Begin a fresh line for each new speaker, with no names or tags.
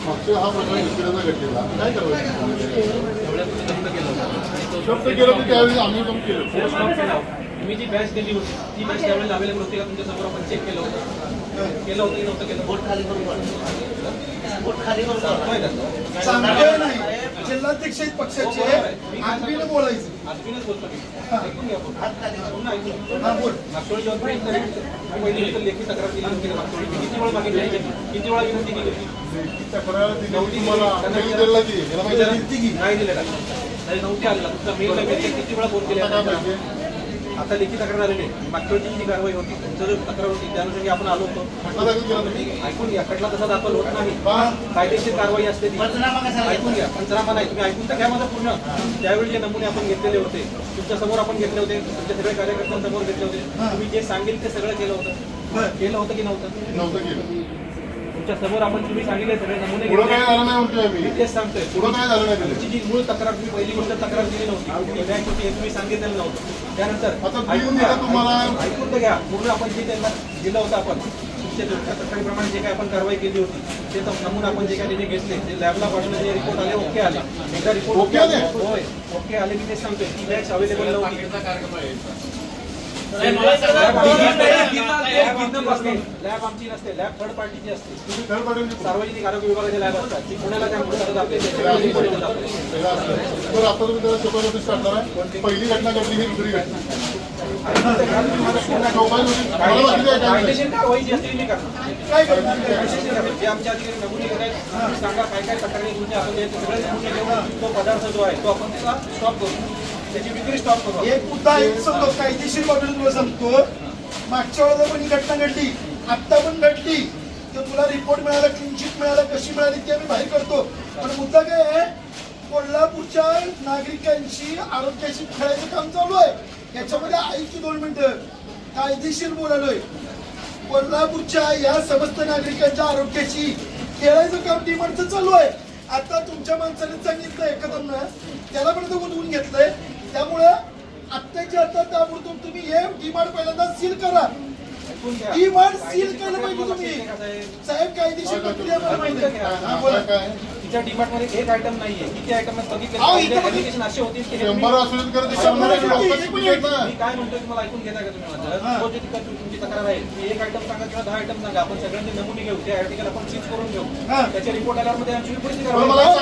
हा प्रकार दुसऱ्यांदा घडलेला काय करायचं शब्द केलं तर त्यावेळी आम्ही पण केलं
तुम्ही जी बॅच दिली होती ती बॅच त्यावेळेला अवेलेबल होती का? तुमच्यासमोर आपण चेक केलं होतं. केलं होतं की नव्हतं केलं? बोट खाली बोट खाली
नाही जिल्हाध्यक्ष आहेत पक्षाचे आगबीनं बोलायचं.
आजबीनच बोलतो मी. ऐकून घ्या बोल. पुन्हा ऐकून
हा बोल.
मागच्या वेळी जेव्हा तुम्ही इंटरव्ह्यू- पहिली इथं लेखी तक्रार दिली होती मागच्या वेळी? किती वेळा मागितली आहे? किती वेळा विनंती केली होती?
तक्रार दिली तुम्हाला मेल?
नाही दिलेला नव्हती आलेला तुमचा मेल नाही किती वेळा फोन केले
आता काय पाहिजे
आता लेखी तक्रार आलेली आहे. मागच्या जी कारवाई होती तुमचं जो तक्रार होती त्यानुसार आपण आलो होतो. ऐकून घ्या खटला तसा दाखल होत नाही. कायदेशीर कारवाई असते ती. ऐकून घ्या पंचनामा नाही. तुम्ही ऐकून तर घ्या माझं पूर्ण. त्यावेळी जे नमुने आपण घेतलेले होते तुमच्यासमोर आपण घेतले होते तुमच्या सगळ्या कार्यकर्त्यांसमोर घेतले होते. तुम्ही जे सांगेल ते सगळं केलं होतं. केलं होतं की नव्हतं?
नव्हतं केलं.
तुमच्यासमोर आपण तुम्ही सांगितले सगळे नमुने
पुढं काय
घेतले
झालं नाही म्हणतोय
मी?
आम्ही
तेच सांगतोय.
पुढं काय झालं नाही
तुमची जी मूळ तक्रार तुम्ही पहिली गोष्ट तक्रार दिली नव्हती. बँक होती हे तुम्ही सांगितलेलं नव्हतं. त्यानंतर
बिल
ऐकून
दिलं
घ्या.
तुम्हाला.
ऐकून तर घ्या. पूर्ण आपण जे त्यांना दिलं होतं आपण तुमच्या तुमच्या तक्रारीप्रमाणे जे काय आपण कारवाई केली होती ते तर नमून आपण जे काय तिथे घेतले ते लॅबला पाठवले जे रिपोर्ट आले ओके आले. एकदा रिपोर्ट
ओके आले?
होय ओके आले मी ते सांगतोय. ती बॅच अवेलेबल नव्हती. लॅब आमची नसते लॅब थर्ड पार्टीची असते. सार्वजनिक आरोग्य विभागाचे लॅब असतात. ती पुण्याला
तर आता तुम्ही त्याला चौकात नोटीस काढणार आहे पहिली घटना घडली ही दुसरी घटना. काय
कारवाई जी असते मी
काय
आमच्या अधिकारी नमुने घेत आहेत. तुम्ही सांगा काय काय तक्रारी तुमच्या आपण जे सगळे नमुने घेऊन तो पदार्थ जो आहे तो आपण त्याचा स्टॉप करू. त्याची विक्री स्टॉप करू.
एक मुद्दा एक सांगतो कायदेशीर बाजूने तुला सांगतो मागच्या वेळेला पण ही घटना घडली. आत्ता पण घडली. तर तुला रिपोर्ट मिळाला क्लिनशीट मिळाला कशी मिळाली ते आम्ही बाहेर करतो. पण मुद्दा काय आहे? कोल्हापूरच्या नागरिकांशी आरोग्याशी खेळायचं काम चालू आहे. याच्यामध्ये आईची दोन मिनिटं. कायदेशीर बोलालोय. कोल्हापूरच्या या समस्त नागरिकांच्या आरोग्याशी खेळायचं काम डिमांडचं चालू आहे. आता तुमच्या माणसाने सांगितलं एकदमनं त्याला पण तो गुंतवून घेतलंय. त्यामुळं आत्ताच्या आता ताबडतोब तुम्ही हे डिमांड पहिल्यांदा सील करा. डिमांड सील केलं पाहिजे तुम्ही? साहेब कायदेशीर प्रक्रिया मला माहिती आहे. हा,
तिच्या डिमांडमध्ये एक आयटम नाहीये. किती आयटम बघितले? असे होतील की हे
शंभर असू ना?
मी काय म्हणतोय तुम्हाला ऐकून घेता का तुम्ही
हा.
माझं तो जे तिथं तुमची तक्रार आहे. ती एक आयटम सांगा किंवा दहा आयटम सांगा. आपण सगळ्यांचे नमुने घेऊ. ते आर्टिकल आपण चेंज करून घेऊ.
हा.
त्याचे रिपोर्ट आल्यावर मध्ये आमची